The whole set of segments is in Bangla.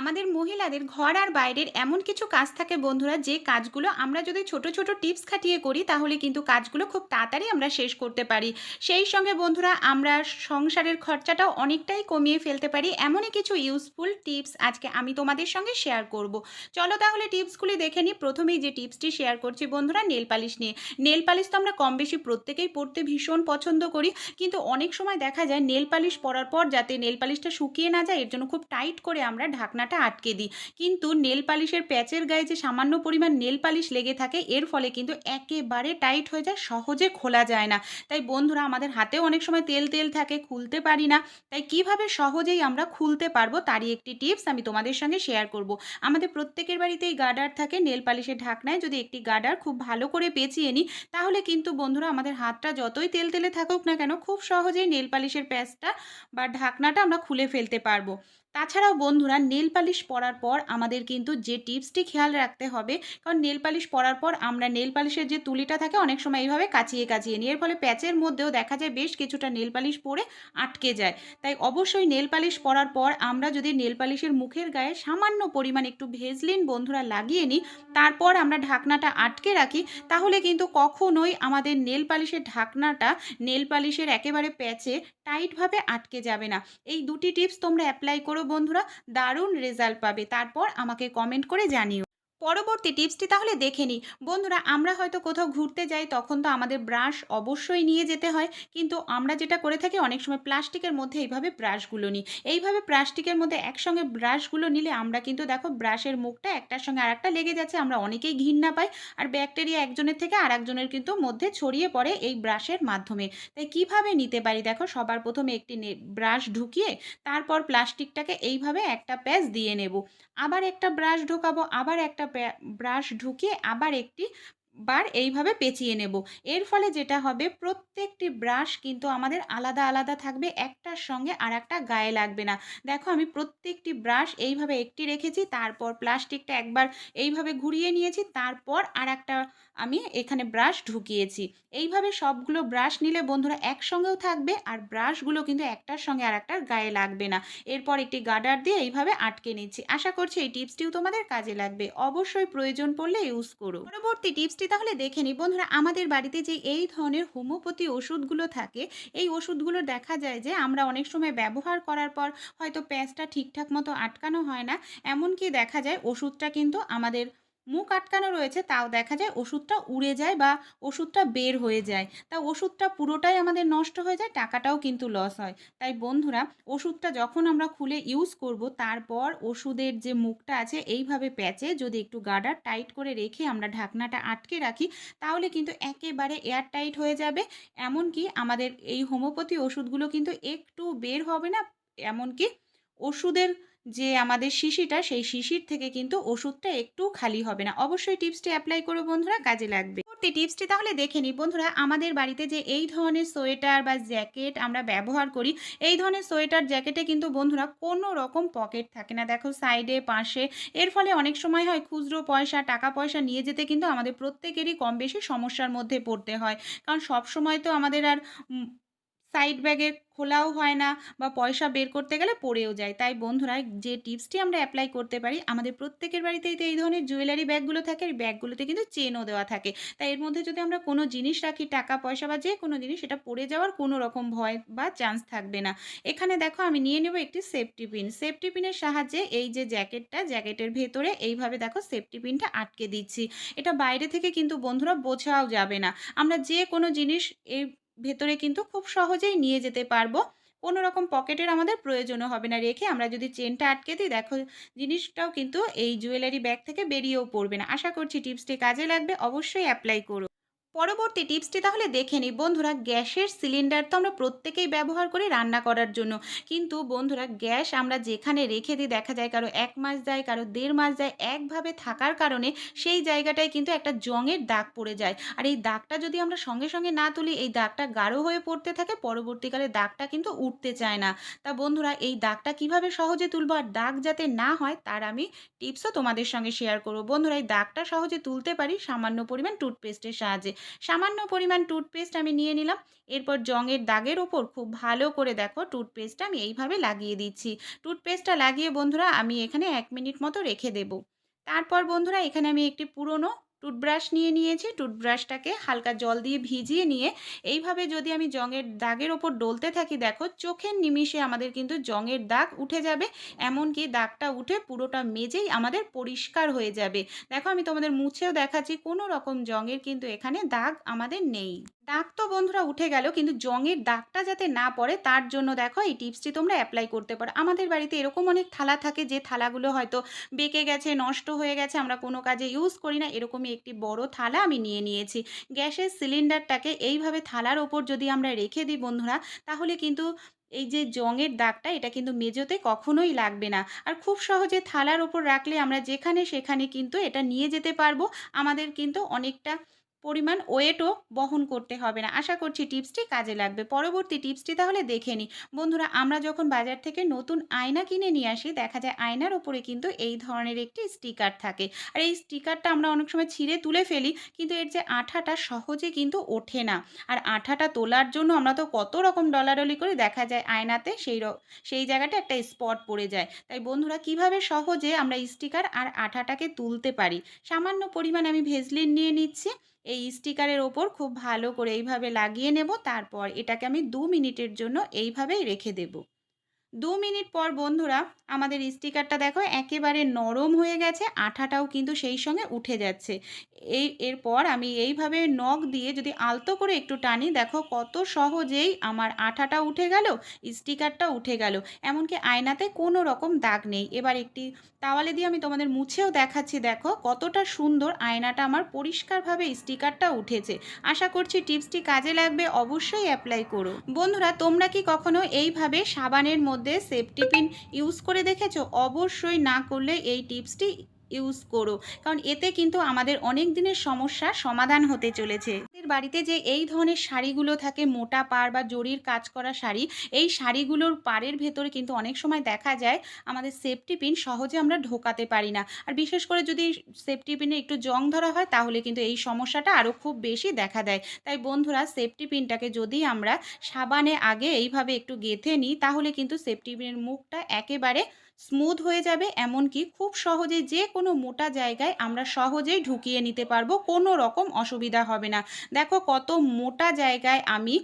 আমাদের মহিলাদের ঘর আর বাইরের এমন কিছু কাজ থাকে বন্ধুরা, যে কাজগুলো আমরা যদি ছোট ছোট টিপস খাটিয়ে করি, তাহলে কিন্তু কাজগুলো খুব তাড়াতাড়ি আমরা শেষ করতে পারি। সেই সঙ্গে বন্ধুরা, আমরা সংসারের খরচাটাও অনেকটাই কমিয়ে ফেলতে পারি। এমনই কিছু ইউজফুল টিপস আজকে আমি তোমাদের সঙ্গে শেয়ার করব। চলো তাহলে টিপসগুলি দেখে নিই। প্রথমেই যে টিপসটি শেয়ার করছি বন্ধুরা নেল পালিশ নিয়ে। নেল পালিশ তো আমরা কম বেশি প্রত্যেকেই পড়তে ভীষণ পছন্দ করি, কিন্তু অনেক সময় দেখা যায় নেল পালিশ পরার পর যাতে নেল পালিশটা শুকিয়ে না যায়, এর জন্য খুব টাইট করে আমরা ঢাকনাটা আটকে দিই। কিন্তু নেল পালিশের প্যাচের গায়ে যে সামান্য পরিমাণ নেল পালিশ লেগে থাকে, এর ফলে কিন্তু একেবারে টাইট হয়ে যায়, সহজে খোলা যায় না। তাই বন্ধুরা, আমাদের হাতেও অনেক সময় তেল তেল থাকে, খুলতে পারি না। তাই কীভাবে সহজেই আমরা খুলতে পারব তারই একটি টিপস আমি তোমাদের সঙ্গে শেয়ার করব। আমাদের প্রত্যেকের বাড়িতেই গার্ডার থাকে, নেল পালিশের ঢাকনায় যদি একটি গার্ডার খুব ভালো করে পেঁচিয়ে নিই, তাহলে কিন্তু বন্ধুরা, আমাদের হাতটা যতই তেল তেলে থাকুক না কেন, খুব সহজেই নেল পালিশের প্যাচটা বা ঢাকনাটা আমরা খুলে ফেলতে পারব। তাছাড়াও বন্ধুরা, নেল পালিশ পরার পর আমাদের কিন্তু যে টিপসটি খেয়াল রাখতে হবে, কারণ নেল পালিশ পরার পর আমরা নেল পালিশের যে তুলিটা থাকে অনেক সময় এইভাবে কাচিয়ে কাচিয়ে নিই। এর ফলে প্যাচের মধ্যেও দেখা যায় বেশ কিছুটা নেল পালিশ পরে আটকে যায়। তাই অবশ্যই নেল পালিশ পরার পর আমরা যদি নেল পালিশের মুখের গায়ে সামান্য পরিমাণ একটু ভেজলিন বন্ধুরা লাগিয়ে নিই, তারপর আমরা ঢাকনাটা আটকে রাখি, তাহলে কিন্তু কখনোই আমাদের নেল পালিশের ঢাকনাটা, নেল পালিশের একেবারে প্যাচে টাইটভাবে আটকে যাবে না। এই দুটি টিপস তোমরা অ্যাপ্লাই করো বন্ধুরা, দারুণ রেজাল্ট পাবে। তারপর আমাকে কমেন্ট করে জানিও। পরবর্তী টিপসটি তাহলে দেখে নিই। বন্ধুরা, আমরা হয়তো কোথাও ঘুরতে যাই, তখন তো আমাদের ব্রাশ অবশ্যই নিয়ে যেতে হয়। কিন্তু আমরা যেটা করে থাকি, অনেক সময় প্লাস্টিকের মধ্যে এইভাবে ব্রাশগুলো নিই। এইভাবে প্লাস্টিকের মধ্যে একসঙ্গে ব্রাশগুলো নিলে আমরা কিন্তু দেখো, ব্রাশের মুখটা একটার সঙ্গে আরেকটা লেগে যাচ্ছে, আমরা অনেকেই ঘৃণা পাই। আর ব্যাকটেরিয়া একজনের থেকে আর একজনের কিন্তু মধ্যে ছড়িয়ে পড়ে এই ব্রাশের মাধ্যমে। তাই কীভাবে নিতে পারি? দেখো, সবার প্রথমে একটি ব্রাশ ঢুকিয়ে তারপর প্লাস্টিকটাকে এইভাবে একটা প্যাচ দিয়ে নেব। আবার একটা ব্রাশ ঢোকাবো, আবার একটা ব্রাশ ঢুকিয়ে আবার একটি বার এইভাবে পেঁচিয়ে নেব। এর ফলে যেটা হবে, প্রত্যেকটি ব্রাশ কিন্তু আমাদের আলাদা আলাদা থাকবে, একটার সঙ্গে আর একটা গায়ে লাগবে না। দেখো, আমি প্রত্যেকটি ব্রাশ এইভাবে একটি রেখেছি, তারপর প্লাস্টিকটা একবার এইভাবে ঘুরিয়ে নিয়েছি, তারপর আর একটা আমি এখানে ব্রাশ ঢুকিয়েছি। এইভাবে সবগুলো ব্রাশ নিলে বন্ধুরা একসঙ্গেও থাকবে, আর ব্রাশগুলো কিন্তু একটার সঙ্গে আর একটার গায়ে লাগবে না। এরপর একটি গার্ডার দিয়ে এইভাবে আটকে নিচ্ছি। আশা করছি এই টিপসটিও তোমাদের কাজে লাগবে। অবশ্যই প্রয়োজন পড়লে ইউজ করো। পরবর্তী টিপসটি তাহলে দেখে নিই। বন্ধুরা, আমাদের বাড়িতে যে এই ধরনের হোমিওপ্যাথি ওষুধগুলো থাকে, এই ওষুধগুলো দেখা যায় যে আমরা অনেক সময় ব্যবহার করার পর হয়তো প্যাঁচটা ঠিকঠাক মতো আটকানো হয় না। এমনকি দেখা যায় ওষুধটা কিন্তু আমাদের মুখ আটকানো রয়েছে, তাও দেখা যায় ওষুধটা উড়ে যায় বা ওষুধটা বের হয়ে যায়। তা ওষুধটা পুরোটাই আমাদের নষ্ট হয়ে যায়, টাকাটাও কিন্তু লস হয়। তাই বন্ধুরা, ওষুধটা যখন আমরা খুলে ইউজ করব, তারপর ওষুধের যে মুখটা আছে, এইভাবে প্যাচে যদি একটু গার্ডার টাইট করে রেখে আমরা ঢাকনাটা আটকে রাখি, তাহলে কিন্তু একেবারে এয়ার টাইট হয়ে যাবে। এমনকি আমাদের এই হোমিওপ্যাথি ওষুধগুলো কিন্তু একটু বের হবে না, এমনকি ওষুধের যে আমাদের শিশিটা, সেই শিশির থেকে কিন্তু ওষুধটা একটু খালি হবে না। অবশ্যই টিপসটি অ্যাপ্লাই করো বন্ধুরা, কাজে লাগবে। পরবর্তী টিপসটি তাহলে দেখে নিই। বন্ধুরা, আমাদের বাড়িতে যে এই ধরনের সোয়েটার বা জ্যাকেট আমরা ব্যবহার করি, এই ধরনের সোয়েটার, জ্যাকেটে কিন্তু বন্ধুরা কোনো রকম পকেট থাকে না। দেখো সাইডে পাশে, এর ফলে অনেক সময় হয় খুচরো পয়সা, টাকা পয়সা নিয়ে যেতে কিন্তু আমাদের প্রত্যেকেরই কম বেশি সমস্যার মধ্যে পড়তে হয়। কারণ সব সময় তো আমাদের আর সাইড ব্যাগে খোলাও হয় না বা পয়সা বের করতে গেলে পড়েও যায়। তাই বন্ধুরা, যে টিপসটি আমরা অ্যাপ্লাই করতে পারি, আমাদের প্রত্যেকের বাড়িতেই তো এই ধরনের জুয়েলারি ব্যাগগুলো থাকে এই ব্যাগগুলোতে কিন্তু চেনও দেওয়া থাকে। তাই এর মধ্যে যদি আমরা কোনো জিনিস রাখি, টাকা, পয়সা বা যে কোনো জিনিস, সেটা পড়ে যাওয়ার কোনো রকম ভয় বা চান্স থাকবে না। এখানে দেখো, আমি নিয়ে নেব একটি সেফটি পিন সেফটি পিনের সাহায্যে এই যে জ্যাকেটটা জ্যাকেটের ভেতরে এইভাবে দেখো সেফটি পিনটা আটকে দিচ্ছি। এটা বাইরে থেকে কিন্তু বন্ধুরা বোঝাও যাবে না। আমরা যে কোনো জিনিস, এই ভেতরে কিন্তু খুব সহজেই নিয়ে যেতে পারব। কোনো রকম পকেটের আমাদের প্রয়োজনও হবে না রেখে আমরা যদি চেনটা আটকে দিই, দেখো জিনিসটাও কিন্তু এই জুয়েলারি ব্যাগ থেকে বেরিয়েও পড়বে না। আশা করছি টিপসটি কাজে লাগবে, অবশ্যই অ্যাপ্লাই করো। পরবর্তী টিপসটি তাহলে দেখে নিই। বন্ধুরা, গ্যাসের সিলিন্ডার তো আমরা প্রত্যেকেই ব্যবহার করি রান্না করার জন্য। কিন্তু বন্ধুরা, গ্যাস আমরা যেখানে রেখে দিই, দেখা যায় কারও এক মাস যায়, কারও দেড় মাস যায়, একভাবে থাকার কারণে সেই জায়গাটায় কিন্তু একটা জঙের দাগ পড়ে যায়। আর এই দাগটা যদি আমরা সঙ্গে সঙ্গে না তুলি, এই দাগটা গাঢ় হয়ে পড়তে থাকে, পরবর্তীকালে দাগটা কিন্তু উঠতে চায় না। তা বন্ধুরা, এই দাগটা কীভাবে সহজে তুলবো আর দাগ যাতে না হয়, তার আমি টিপসও তোমাদের সঙ্গে শেয়ার করব। বন্ধুরা, এই দাগটা সহজে তুলতে পারি সামান্য পরিমাণ টুথপেস্টের সাহায্যে। সামান্য পরিমাণ টুথপেস্ট আমি নিয়ে নিলাম। এরপর জঙের দাগের ওপর খুব ভালো করে দেখো টুথপেস্টটা আমি এইভাবে লাগিয়ে দিচ্ছি। টুথপেস্টটা লাগিয়ে বন্ধুরা আমি এখানে এক মিনিট মতো রেখে দেব। তারপর বন্ধুরা এখানে আমি একটি পুরনো টুথব্রাশ নিয়ে নিয়েছি টুথব্রাশটাকে হালকা জল দিয়ে ভিজিয়ে নিয়ে এইভাবে যদি আমি জংয়ের দাগের ওপর ডলতে থাকি, দেখো চোখের নিমিষে আমাদের কিন্তু জংয়ের দাগ উঠে যাবে, এমনকি দাগটা উঠে পুরোটা মেজেই আমাদের পরিষ্কার হয়ে যাবে। দেখো আমি তোমাদের মুছেও দেখাচ্ছি, কোনো রকম জংয়ের কিন্তু এখানে দাগ আমাদের নেই। দাগ তো বন্ধুরা উঠে গেল, কিন্তু জংয়ের দাগটা যাতে না পড়ে, তার জন্য দেখো এই টিপসটি তোমরা অ্যাপ্লাই করতে পারো। আমাদের বাড়িতে এরকম অনেক থালা থাকে যে থালাগুলো হয়তো বেঁকে গেছে, নষ্ট হয়ে গেছে, আমরা কোনো কাজে ইউজ করি না, এরকমই একটি বড় থালা আমি নিয়ে নিয়েছি। গ্যাসের সিলিন্ডারটাকে এইভাবে থালার ওপর যদি আমরা রেখে দিই বন্ধুরা, তাহলে কিন্তু এই যে জংয়ের দাগটা, এটা কিন্তু মেজোতে কখনোই লাগবে না। আর খুব সহজে থালার ওপর রাখলে আমরা যেখানে সেখানে কিন্তু এটা নিয়ে যেতে পারব। আমাদের কিন্তু অনেকটা পরিমাণ ওয়েটও বহন করতে হবে না। আশা করছি টিপসটি কাজে লাগবে। পরবর্তী টিপসটি তাহলে দেখে নিই। বন্ধুরা, আমরা যখন বাজার থেকে নতুন আয়না কিনে নিয়ে আসি, দেখা যায় আয়নার ওপরে কিন্তু এই ধরনের একটি স্টিকার থাকে। আর এই স্টিকারটা আমরা অনেক সময় ছিঁড়ে তুলে ফেলি, কিন্তু এর যে আঠাটা সহজে কিন্তু ওঠে না। আর আঠাটা তোলার জন্য আমরা তো কত রকম ডলাডলি করে দেখা যায় আয়নাতে, সেই সেই জায়গাটা একটা স্পট পড়ে যায়। তাই বন্ধুরা, কীভাবে সহজে আমরা স্টিকার আর আঠাটাকে তুলতে পারি? সামান্য পরিমাণ আমি ভেজলিন নিয়ে নিচ্ছি। এই স্টিকারের ওপর খুব ভালো করে এইভাবে লাগিয়ে নেব, তারপর এটাকে আমি দু মিনিটের জন্য এইভাবেই রেখে দেব। দু মিনিট পর বন্ধুরা, আমাদের স্টিকারটা দেখো একেবারে নরম হয়ে গেছে, আঠাটাও কিন্তু সেই সঙ্গে উঠে যাচ্ছে। এই, এরপর আমি এইভাবে নখ দিয়ে যদি আলতো করে একটু টানি, দেখো কত সহজেই আমার আঠাটা উঠে গেল স্টিকারটা উঠে গেল। এমনকি আয়নাতে কোনো রকম দাগ নেই। এবার একটি তাওয়ালে দিয়ে আমি তোমাদের মুছেও দেখাচ্ছি, দেখো কতটা সুন্দর আয়নাটা আমার পরিষ্কারভাবে স্টিকারটা উঠেছে। আশা করছি টিপসটি কাজে লাগবে, অবশ্যই অ্যাপ্লাই করো। বন্ধুরা, তোমরা কি কখনো এইভাবে সাবানের মধ্যে সেফটি পিন ইউজ করে দেখেছ? অবশ্যই না করলে এই টিপসটি ইউজ করো। কারণ এতে কিন্তু আমাদের অনেক দিনের সমস্যা সমাধান হতে চলেছে। বাড়িতে যে এই ধরনের শাড়িগুলো থাকে, মোটা পাড় বা জরির কাজ করা শাড়ি, এই শাড়িগুলোর পাড়ের ভেতরে কিন্তু অনেক সময় দেখা যায় আমাদের সেফটি পিন সহজে আমরা ঢোকাতে পারি না। আর বিশেষ করে যদি সেফটি পিনে একটু জং ধরা হয়, তাহলে কিন্তু এই সমস্যাটা আরও খুব বেশি দেখা দেয়। তাই বন্ধুরা সেফটি পিনটাকে যদি আমরা সাবানে আগে এইভাবে একটু গেঁথে নিই, তাহলে কিন্তু সেফটি পিনের মুখটা একেবারে স্মুথ হয়ে যাবে, এমনকি খুব সহজে যে কোনো মোটা জায়গায় আমরা সহজেই ঢুকিয়ে নিতে পারব, কোনো রকম অসুবিধা হবে না। দেখো কত মোটা জায়গায় আমি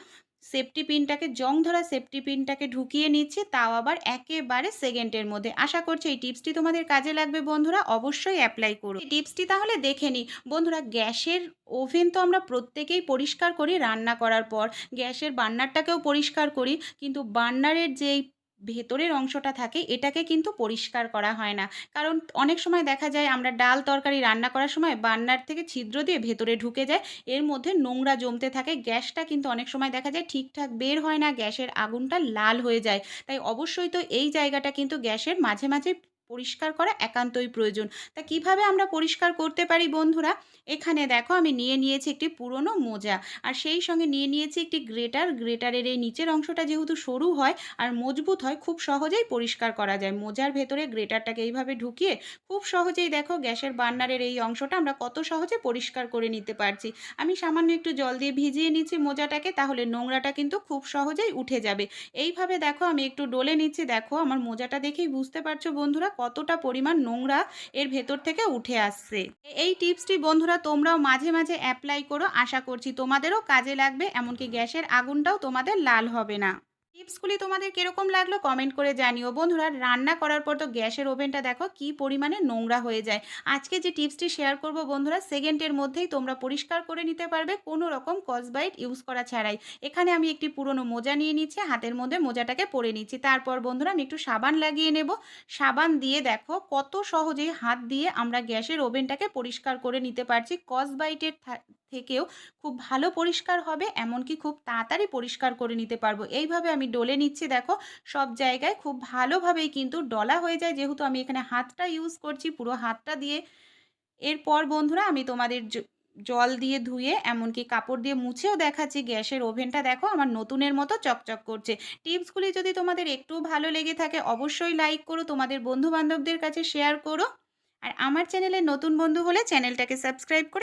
সেফটি পিনটাকে জং ধরা সেফটি পিনটাকে ঢুকিয়ে নিচ্ছি, তাও আবার একেবারে সেকেন্ডের মধ্যে। আশা করছি এই টিপসটি তোমাদের কাজে লাগবে বন্ধুরা, অবশ্যই অ্যাপ্লাই করো। এই টিপসটি তাহলে দেখে নিই। বন্ধুরা, গ্যাসের ওভেন তো আমরা প্রত্যেকেই পরিষ্কার করি রান্না করার পর। গ্যাসের বার্নারটাকেও পরিষ্কার করি, কিন্তু বার্নারের যেই ভেতরের অংশটা থাকে, এটাকে কিন্তু পরিষ্কার করা হয় না। কারণ অনেক সময় দেখা যায় আমরা ডাল তরকারি রান্না করার সময় বান্নার থেকে ছিদ্র দিয়ে ভেতরে ঢুকে যায়, এর মধ্যে নোংরা জমতে থাকে, গ্যাসটা কিন্তু অনেক সময় দেখা যায় ঠিকঠাক বের হয় না, গ্যাসের আগুনটা লাল হয়ে যায়। তাই অবশ্যই তো এই জায়গাটা কিন্তু গ্যাসের মাঝে মাঝে পরিষ্কার করা একান্তই প্রয়োজন। তা কীভাবে আমরা পরিষ্কার করতে পারি বন্ধুরা? এখানে দেখো আমি নিয়ে নিয়েছি একটি পুরনো মোজা। আর সেই সঙ্গে নিয়ে নিয়েছি একটি গ্রেটার। গ্রেটারের এই নিচের অংশটা যেহেতু সরু হয় আর মজবুত হয়, খুব সহজেই পরিষ্কার করা যায়। মোজার ভেতরে গ্রেটারটাকে এইভাবে ঢুকিয়ে খুব সহজেই দেখো গ্যাসের বার্নারের এই অংশটা আমরা কত সহজে পরিষ্কার করে নিতে পারছি। আমি সামান্য একটু জল দিয়ে ভিজিয়ে নিচ্ছি মোজাটাকে, তাহলে নোংরাটা কিন্তু খুব সহজেই উঠে যাবে। এইভাবে দেখো আমি একটু ডলে নিচ্ছি। দেখো আমার মোজাটা দেখেই বুঝতে পারছ বন্ধুরা কতটা পরিমাণ নোংরা এর ভেতর থেকে উঠে আসছে। এই টিপসটি বন্ধুরা তোমরাও মাঝে মাঝে অ্যাপ্লাই করো। আশা করছি তোমাদেরও কাজে লাগবে, এমনকি গ্যাসের আগুনটাও তোমাদের লাল হবে না। টিপসগুলি তোমাদের কীরকম লাগল কমেন্ট করে জানিও। বন্ধুরা, রান্না করার পর তো গ্যাসের ওভেনটা দেখো কি পরিমাণে নোংরা হয়ে যায়। আজকে যে টিপসটি শেয়ার করব বন্ধুরা সেকেন্ডের মধ্যেই তোমরা পরিষ্কার করে নিতে পারবে কোনো রকম কসবাইট ইউজ করা ছাড়াই। এখানে আমি একটি পুরনো মোজা নিয়ে নিচ্ছি, হাতের মধ্যে মোজাটাকে পরে নিচ্ছি। তারপর বন্ধুরা, আমি একটু সাবান লাগিয়ে নেব। সাবান দিয়ে দেখো কত সহজেই হাত দিয়ে আমরা গ্যাসের ওভেনটাকে পরিষ্কার করে নিতে পারছি। কসবাইটের থেকেও খুব ভালো পরিষ্কার হবে, এমনকি খুব তাড়াতাড়ি পরিষ্কার করে নিতে পারব। এইভাবে আমি ডলে নিচ্ছি, দেখো, সব জায়গায় খুব ভালোভাবেই কিন্তু ডলা হয়ে যায়। যেহেতু আমি এখানে হাতটা ইউজ করছি, পুরো হাতটা দিয়ে। এরপর বন্ধুরা, আমি তোমাদের জল দিয়ে ধুয়ে, এমনকি কাপড় দিয়ে মুছেও দেখাচ্ছি, গ্যাসের ওভেনটা দেখো, আমার নতুনের মতো চকচক করছে। টিপসগুলি যদি তোমাদের একটু ভালো লেগে থাকে, অবশ্যই লাইক করো, তোমাদের বন্ধু বান্ধবদের কাছে শেয়ার করো। আর আমার চ্যানেলে নতুন বন্ধু হলে চ্যানেলটাকে সাবস্ক্রাইব করে